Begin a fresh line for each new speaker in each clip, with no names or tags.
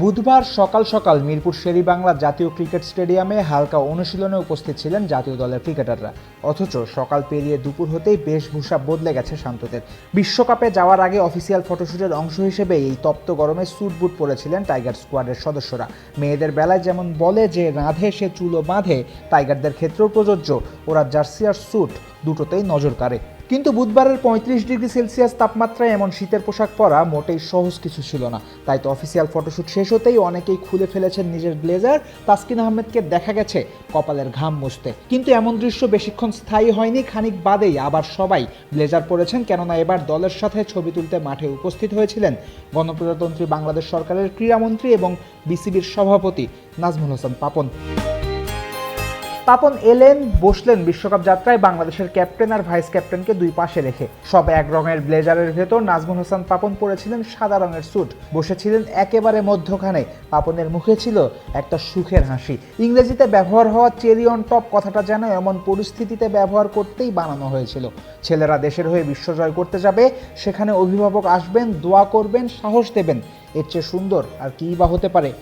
বুধবার সকাল সকাল মিরপুর শেরি শেরিবাংলা জাতীয় ক্রিকেট স্টেডিয়ামে হালকা অনুশীলনে উপস্থিত ছিলেন জাতীয় দলের ক্রিকেটাররা। অথচ সকাল পেরিয়ে দুপুর হতেই বেশভূষা বদলে গেছে শান্তদের। বিশ্বকাপে যাওয়ার আগে অফিসিয়াল ফটোশুটের অংশ হিসেবে এই তপ্ত গরমে স্যুট বুট পরেছিলেন টাইগার স্কোয়াডের সদস্যরা। মেয়েদের বেলায় যেমন বলে যে রাঁধে সে চুলো বাঁধে, টাইগারদের ক্ষেত্রেও প্রযোজ্য। ওরা জার্সি আর স্যুট দুটোতেই নজর কাড়ে। কিন্তু বুধবারের পঁয়ত্রিশ ডিগ্রি সেলসিয়াস তাপমাত্রায় এমন শীতের পোশাক পরা মোটেই সহজ কিছু ছিল না। তাই তো অফিসিয়াল ফটোশ্যুট শেষ হতেই অনেকেই খুলে ফেলেছেন নিজের ব্লেজার তাসকিন আহমেদকে দেখা গেছে কপালের ঘাম মুছতে। কিন্তু এমন দৃশ্য বেশিক্ষণ স্থায়ী হয়নি, খানিক বাদেই আবার সবাই ব্লেজার পরেছেন। কেননা এবার দলের সাথে ছবি তুলতে মাঠে উপস্থিত হয়েছিলেন গণপ্রজাতন্ত্রী বাংলাদেশ সরকারের ক্রীড়ামন্ত্রী এবং বিসিবির সভাপতি নাজমুল হাসান পাপন। পাপন এলেন, বসলেন বিশ্বকাপ যাত্রায় বাংলাদেশের ক্যাপ্টেন আর ভাইস ক্যাপ্টেনকে দুই পাশে রেখে। সব এক রঙের ব্লেজারের ভেতর নাজমুল হাসান পাপন পরেছিলেন সাদা রঙের স্যুট। বসেছিলেন একেবারে মধ্যখানে। পাপনের মুখে ছিল একটা সুখের হাসি। ইংরেজিতে ব্যবহার হওয়া চেরি অন টপ কথাটা যেন এমন পরিস্থিতিতে ব্যবহার করতেই বানানো হয়েছিল। ছেলেরা দেশের হয়ে বিশ্বজয় করতে যাবে, সেখানে অভিভাবক আসবেন, দোয়া করবেন, সাহস দেবেন। এর চেয়ে সুন্দর আর কী বা হতে পারে?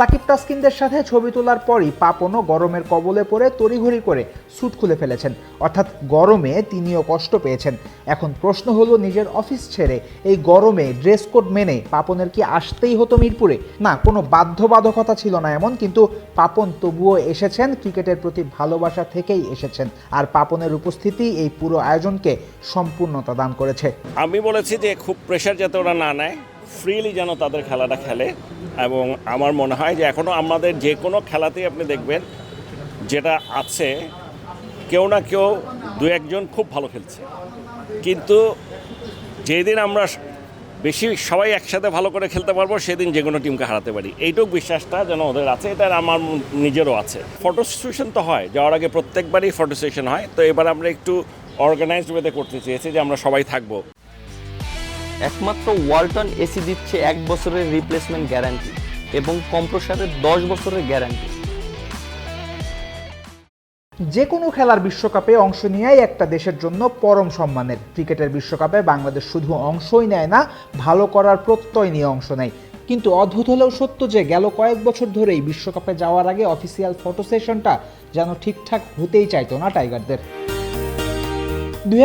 সাকিব তাসকিনদের সাথে ছবি তোলার পরই পাপনও গরমের কবলে পড়ে তড়িঘড়ি করে স্যুট খুলে ফেলেছেন। অর্থাৎ গরমে তিনিও কষ্ট পেয়েছেন। এখন প্রশ্ন হলো, নিজের অফিস ছেড়ে এই গরমে ড্রেস কোড মেনে পাপনের কি আসতেই হতো মিরপুরে? না, কোনো বাধ্যবাধকতা ছিল না এমন, কিন্তু পাপন তবুও এসেছেন, ক্রিকেটের প্রতি ভালোবাসা থেকেই এসেছেন। আর পাপনের উপস্থিতি এই পুরো আয়োজনকে সম্পূর্ণতা দান করেছে।
আমি বলেছি যে, খুব প্রেশার যাতে ওরা না নেয়। ফ্রিলি যেন তাদের খেলাটা খেলে এবং আমার মনে হয় যে এখনও আমাদের যে কোনো খেলাতেই আপনি দেখবেন যেটা আছে, কেউ না কেউ দু একজন খুব ভালো খেলছে। কিন্তু যেদিন আমরা বেশি সবাই একসাথে ভালো করে খেলতে পারব, সেদিন যে কোনো টিমকে হারাতে পারি। এইটুক বিশ্বাসটা যেন ওদের আছে, এটা আমার নিজেরও আছে। ফটো সেশন তো হয়, যাওয়ার আগে প্রত্যেকবারই ফটো সেশন হয়। তো এবার আমরা একটু অর্গানাইজড ওয়েতে করতে চেয়েছি যে আমরা সবাই থাকব।
একমাত্র ওয়ালটন এসি দিচ্ছে এক বছরের রিপ্লেসমেন্ট গ্যারান্টি এবং কম্প্রসারের দশ বছরের গ্যারান্টি
যে কোনো খেলার বিশ্বকাপে অংশ নেওয়াই একটা দেশের জন্য পরম সম্মানের। ক্রিকেটের বিশ্বকাপে বাংলাদেশ শুধু অংশই নেয় না, ভালো করার প্রত্যয় নিয়ে অংশ নেয়। কিন্তু অদ্ভুত হলেও সত্য যে গেল কয়েক বছর ধরেই বিশ্বকাপে যাওয়ার আগে অফিসিয়াল ফটো সেশনটা যেন ঠিকঠাক হতেই চাইতো না টাইগারদের। দুই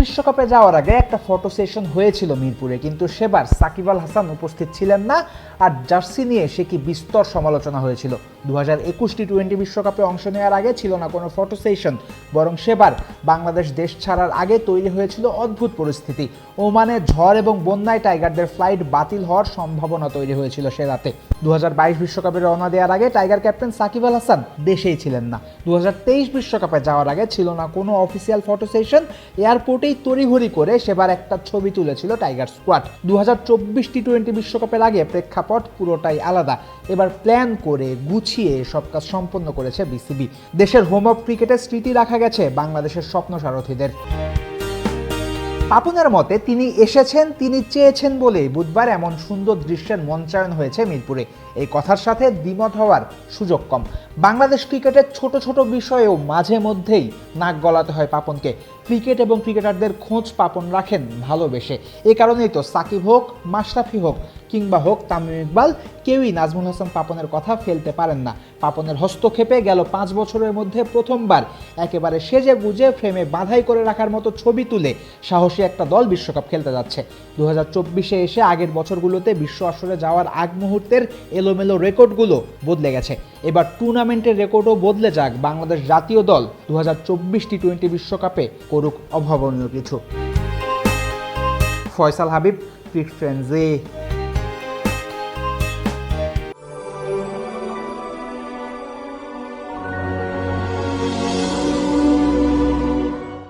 বিশ্বকাপে যাওয়ার আগে একটা ফটো সেশন হয়েছিল মিরপুরে, কিন্তু সেবার সাকিব আল হাসান উপস্থিত ছিলেন না, আর জার্সি নিয়ে সে কি বিস্তর সমালোচনা হয়েছিল? দু হাজার একুশ টি টোয়েন্টি বিশ্বকাপে অংশ নেওয়ার আগে ছিল না কোনো ফটো সেশন বরং সেবার বাংলাদেশ দেশ ছাড়ার আগে তৈরি হয়েছিল অদ্ভুত পরিস্থিতি। ওমানে ঝড় এবং বন্যায় টাইগারদের ফ্লাইট বাতিল হওয়ার সম্ভাবনা তৈরি হয়েছিল সে রাতে। দু হাজার বাইশ বিশ্বকাপে রওনা দেওয়ার আগে টাইগার ক্যাপ্টেন সাকিব আল হাসান দেশেই ছিলেন না। দু হাজার তেইশ বিশ্বকাপে যাওয়ার আগে ছিল না কোনো অফিসিয়াল ফটো সেশন এয়ারপোর্টেই তড়িঘড়ি করে সেবার একটা ছবি তুলেছিল টাইগার স্কোয়াড। দু হাজার চব্বিশ টি টোয়েন্টি বিশ্বকাপের আগে প্রেক্ষাপট পুরোটাই আলাদা। এবার প্ল্যান করে গুছিয়ে সব কাজ সম্পন্ন করেছে বিসিবি। দেশের হোম অফ ক্রিকেটের স্মৃতি রাখা গেছে বাংলাদেশের স্বপ্ন সারথীদের। পাপনের মতে তিনি এসেছেন, তিনি চেয়েছেন বলেই বুধবার এমন সুন্দর দৃশ্যের মঞ্চায়ন হয়েছে মিরপুরে। এই কথার সাথে দ্বিমত হওয়ার সুযোগ কম। বাংলাদেশ ক্রিকেটের ছোট ছোট বিষয়েও মাঝে মধ্যেই নাক গলাতে হয় পাপনকে। ক্রিকেট এবং ক্রিকেটারদের খোঁজ পাপন রাখেন ভালোবেসে। এ কারণেই তো সাকিব হোক, মাশরাফি হোক, কিংবা হোক তামিম ইকবাল, কেউই নাজমুল হাসান পাপনের কথা ফেলতে পারেন না। পাপনের হস্তক্ষেপে গেল পাঁচ বছরের মধ্যে প্রথমবার। একেবারে সেজে গুজে, ফ্রেমে বাধাই করে রাখার মতো ছবি তুলে সাহসী একটা দল বিশ্বকাপ খেলতে যাচ্ছে। দু এসে আগের বছরগুলোতে বিশ্ব আসরে যাওয়ার আগ মুহূর্তের এলোমেলো রেকর্ডগুলো বদলে গেছে। এবার টুর্নামেন্টের রেকর্ডও বদলে যাক বাংলাদেশ জাতীয় দল দু হাজার চব্বিশ টি টোয়েন্টি বিশ্বকাপে করুক অভাবনীয় কিছু। ফয়সাল হাবিব ক্রিক